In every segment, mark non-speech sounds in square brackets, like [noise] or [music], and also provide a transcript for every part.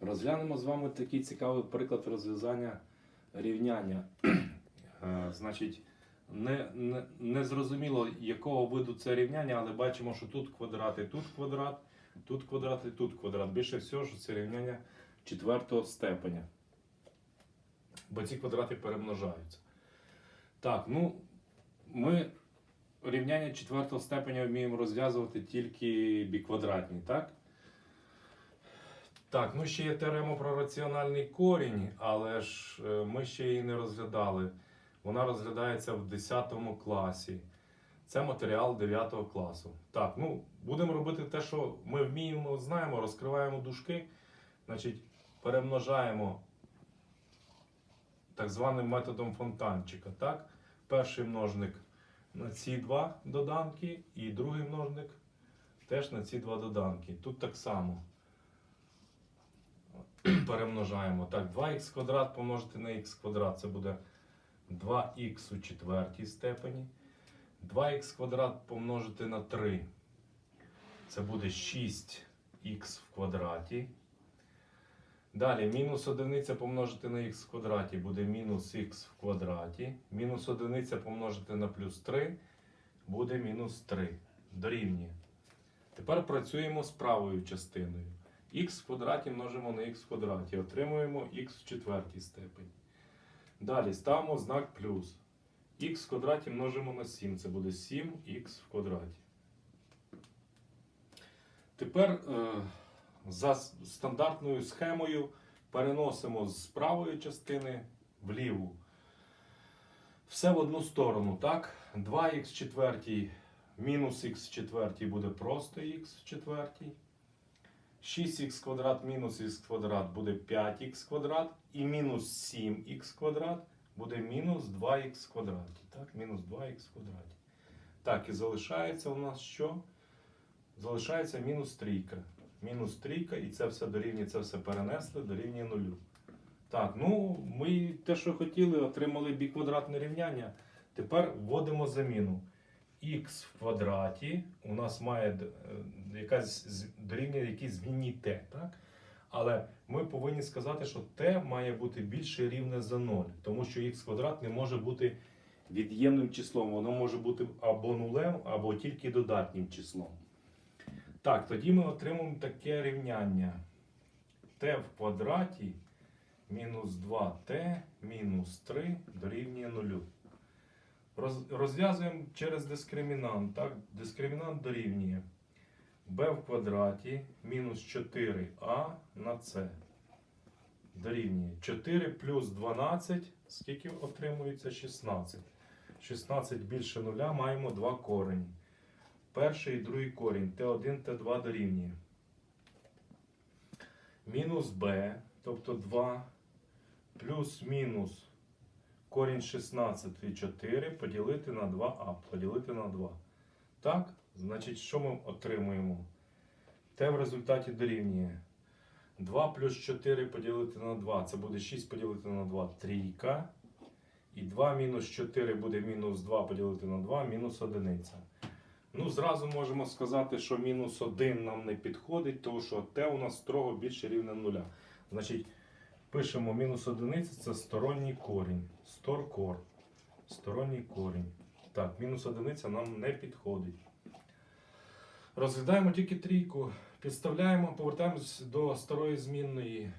Розглянемо з вами такий цікавий приклад розв'язання рівняння. [clears throat] Е, Значить, не, не, не зрозуміло, якого виду це рівняння, але бачимо, що тут квадрат і тут квадрат, тут квадрат і тут квадрат. Більше всього, що це рівняння четвертого степеня. Бо ці квадрати перемножаються. Так, ну, ми рівняння четвертого степеня вміємо розв'язувати тільки біквадратні, так? Так, ну ще є теорема про раціональний корінь, але ж е, ми ще її не розглядали. Вона розглядається в 10 класі. Це матеріал 9 класу. Так, ну будемо робити те, що ми вміємо, знаємо, розкриваємо дужки, значить, перемножаємо так званим методом фонтанчика. Так? Перший множник на ці два доданки, і другий множник теж на ці два доданки. Тут так само [clears throat] перемножаємо. Так, 2х квадрат помножити на х квадрат. Це буде 2х у четвертій степені. 2х квадрат помножити на 3. Це буде 6х в квадраті. Далі мінус одиниця помножити на х в квадраті буде мінус х в квадраті. Мінус одиниця помножити на плюс 3 буде мінус 3. Дорівнює. Тепер працюємо з правою частиною. Х в квадраті множимо на х в квадраті. Отримуємо х в четвертій степені. Далі ставимо знак плюс. х в квадраті множимо на 7. Це буде 7х в квадраті. Тепер е, за стандартною схемою переносимо з правої частини в ліву. Все в одну сторону, так? 2х в четвертій мінус х в четвертій буде просто х в четвертій. 6х квадрат мінус х квадрат буде 5х квадрат. І мінус 7х квадрат буде мінус 2х в квадраті. Так, мінус 2х в квадраті. Так, і залишається у нас що? Залишається мінус трійка. Мінус трійка, і це все дорівнює, це все перенесли, дорівнює нулю. Так, ну ми те, що хотіли, отримали біквадратне рівняння. Тепер вводимо заміну. Х в квадраті у нас має е, якась дорівнює якійсь змінній t, так? Але ми повинні сказати, що t має бути більше рівне за 0, тому що х квадрат не може бути від'ємним числом, воно може бути або нулем, або тільки додатнім числом. Так, тоді ми отримаємо таке рівняння. t в квадраті мінус 2t мінус 3 дорівнює 0. Роз- Розв'язуємо через дискримінант. Так? Дискримінант дорівнює b в квадраті мінус 4а на c. Дорівнює 4 плюс 12. Скільки отримується? 16. 16 більше нуля маємо два корені. Перший і другий корінь Т1, Т2 дорівнює. Мінус b, тобто 2, плюс-мінус корінь 16 і 4 поділити на 2а, поділити на 2. Так, значить, що ми отримуємо? Т в результаті дорівнює 2 плюс 4 поділити на 2. Це буде 6 поділити на 2 трійка. І 2 мінус 4 буде мінус 2 поділити на 2, мінус 1. Ну, зразу можемо сказати, що мінус 1 нам не підходить, тому що t у нас строго більше рівне 0. Значить, пишемо мінус 1 це сторонній корінь. Сторкор. Сторонній корінь. Так, мінус 1 нам не підходить. Розглядаємо тільки трійку. Підставляємо, повертаємось до старої змінної.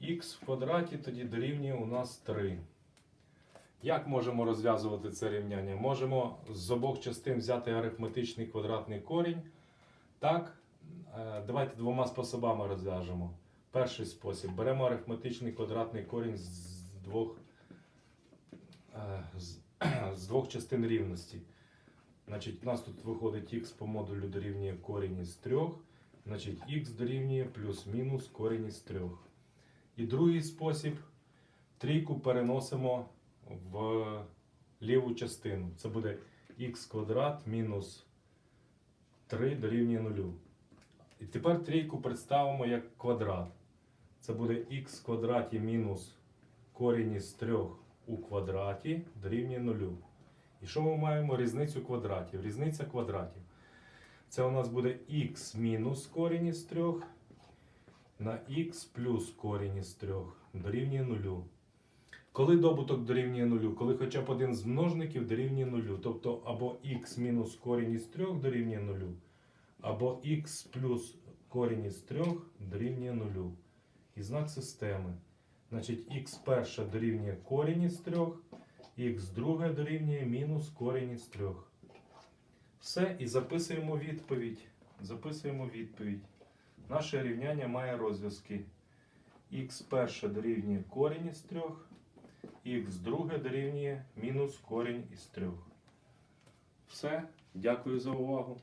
х в квадраті тоді дорівнює у нас 3. Як можемо розв'язувати це рівняння? Можемо з обох частин взяти арифметичний квадратний корінь. Так, е, давайте двома способами розв'яжемо. Перший спосіб. Беремо арифметичний квадратний корінь з двох, е, з, [clears throat] з двох частин рівності. Значить, у нас тут виходить х по модулю дорівнює корінь із 3. Значить, х дорівнює плюс-мінус корінь із 3. І другий спосіб. Трійку переносимо в ліву частину. Це буде х квадрат мінус 3 дорівнює 0. І тепер трійку представимо як квадрат. Це буде х квадраті мінус корінь із 3 у квадраті дорівнює 0. І що ми маємо? Різницю квадратів. Різниця квадратів. Це у нас буде х мінус корінь із 3 на х плюс корінь із 3 дорівнює 0. Коли добуток дорівнює 0? Коли хоча б один з множників дорівнює 0. Тобто або х мінус корінь із 3 дорівнює 0, або х плюс корінь із 3 дорівнює 0. І знак системи. Значить, х перше дорівнює корінь із 3, х друге дорівнює мінус корінь із 3. Все, і записуємо відповідь. Записуємо відповідь. Наше рівняння має розв'язки. х перше дорівнює корінь із 3, х друге дорівнює мінус корінь із 3. Все, дякую за увагу.